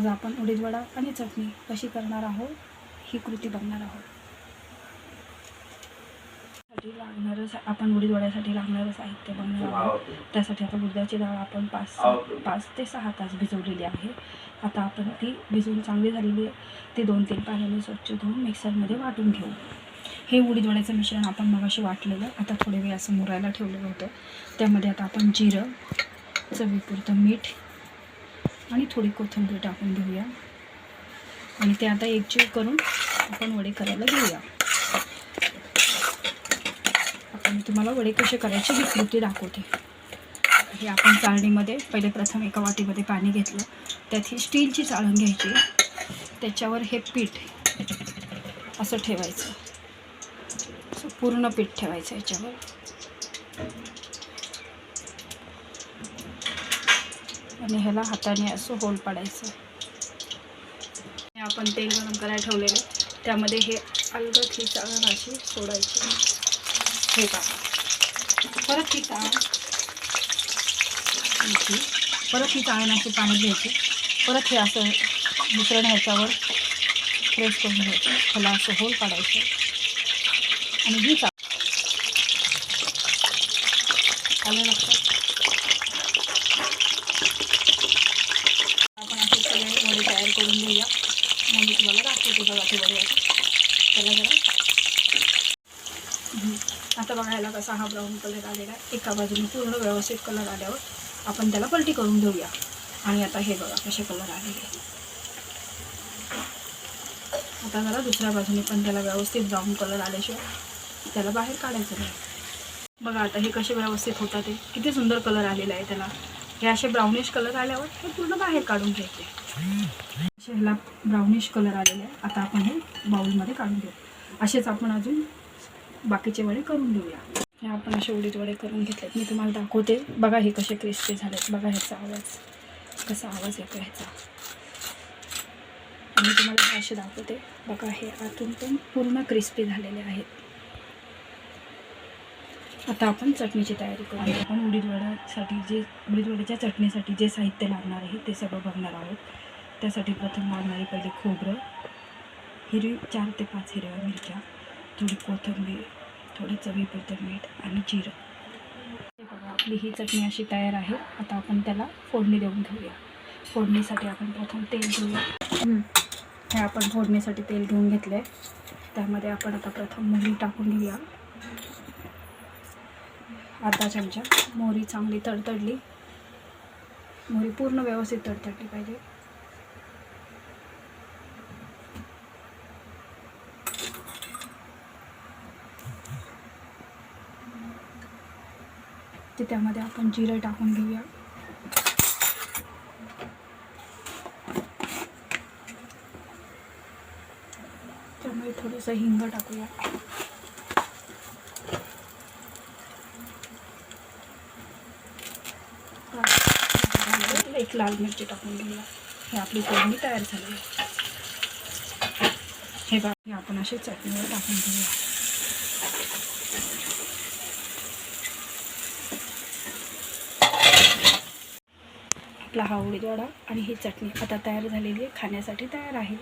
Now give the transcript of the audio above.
आज आपण उडीद वडा आणि चटणी कशी करणार आहोत ही कृती बघणार आहोत. साठी लागणारं सा- आपण उडीद वड्यासाठी लागणारं साहित्य बघणार आहोत. त्यासाठी आता उडदाची डाळ आपण पाच पाच ते सहा तास भिजवलेली आहे. आता आपण ती भिजवून चांगली झालेली आहे. ती दोन तीन पाण्याने स्वच्छ धुवून मिक्सरमध्ये वाटून घेऊ. हे उडीद वड्याचं मिश्रण आपण मगाशी वाटलेलं आता थोडे वेळ असं मुरायला ठेवलेलं होतं. त्यामध्ये आता आपण जिरं चवीपुरतं मीठ आणि थोडी कोथिंबीर टाकून घेऊया. आणि ते आता एकजीव करून आपण वडे करायला घेऊया. आता मी तुम्हाला वडे कसे करायचे ही कृती दाखवते. हे आपण चाळणीमध्ये पहिले प्रथम एका वाटीमध्ये पाणी घेतलं. त्यात ही स्टीलची चाळण घ्यायची. त्याच्यावर हे पीठ असं ठेवायचं. पूर्ण पीठ ठेवायचं याच्यावर. आणि ह्याला हाताने असं होल पाडायचं. आपण तेल गरम करायला ठेवलेलं त्यामध्ये हे अलगद ही चाळण अशी सोडायची. हे का परत ही चाळण परत ही चाळण अशी घ्यायची. परत हे असं मिश्रण ह्याच्यावर प्रेस करून घ्यायचं. ह्याला असं होल पाडायचं. आणि ही चाळ आलं लक्षात आपण असे सगळे वडे तयार करून घेऊया मग मी तुम्हाला जरा. आता बघायला कसा हा ब्राऊन कलर आलेला आहे. एका बाजूने पूर्ण व्यवस्थित कलर आल्यावर आपण त्याला पलटी करून घेऊया. आणि आता हे बघा कसे कलर आलेले आता जरा दुसऱ्या बाजूने पण त्याला व्यवस्थित ब्राऊन कलर आल्याशिवाय त्याला बाहेर काढायचं नाही. बघा आता हे कसे व्यवस्थित होतात ते किती सुंदर कलर आलेला आहे त्याला. हे असे ब्राउनिश कलर आल्यावर हे पूर्ण बाहेर काढून घ्यायचे. ह्याला ब्राउनिश कलर आलेला आहे आता आपण हे बाउलमध्ये काढून घेऊ. असेच आपण अजून बाकीचे वडे करून घेऊया. हे आपण असे उडीत वडे करून घेतलेत. मी तुम्हाला दाखवते. बघा हे कसे क्रिस्पी झालेत. बघा ह्याचा आवाज. कसा आवाज येतो ह्याचा. आणि तुम्हाला हे असे दाखवते. बघा हे आतून पण पूर्ण क्रिस्पी झालेले आहेत. आता आपण चटणीची तयारी करू आपण उडीद वड्यासाठी जे उडीद वड्याच्या चटणीसाठी जे साहित्य लागणार आहे ते सगळं बघणार आहोत. त्यासाठी प्रथम लागणारे पहिले खोबरं हिरवी चार ते पाच हिरव्या मिरच्या थोडी कोथिंबीर थोडं चवीपुरतं मीठ आणि जिरं. हे बघा आपली ही चटणी अशी तयार आहे. आता आपण त्याला फोडणी देऊन घेऊया. फोडणीसाठी आपण प्रथम तेल घेऊया. हे आपण फोडणीसाठी तेल घेऊन घेतलं आहे त्यामध्ये आपण आता प्रथम मोहरी टाकून घेऊया. अर्धा चमचा. मोहरी चांगली तडतडली. मोहरी पूर्ण व्यवस्थित तडतडली पाहिजे. ते त्यामध्ये आपण जिरं टाकून घेऊया. त्यामुळे थोडंसं हिंग टाकूया. एक लाल मिरची टाकून घेऊया. हे आपली फोडणी तयार झाली आहे. हे बाकी आपण असे चटणीवर टाकून घेऊया. आपला हा उडीद वडा आणि ही चटणी आता तयार झालेली आहे खाण्यासाठी तयार आहे.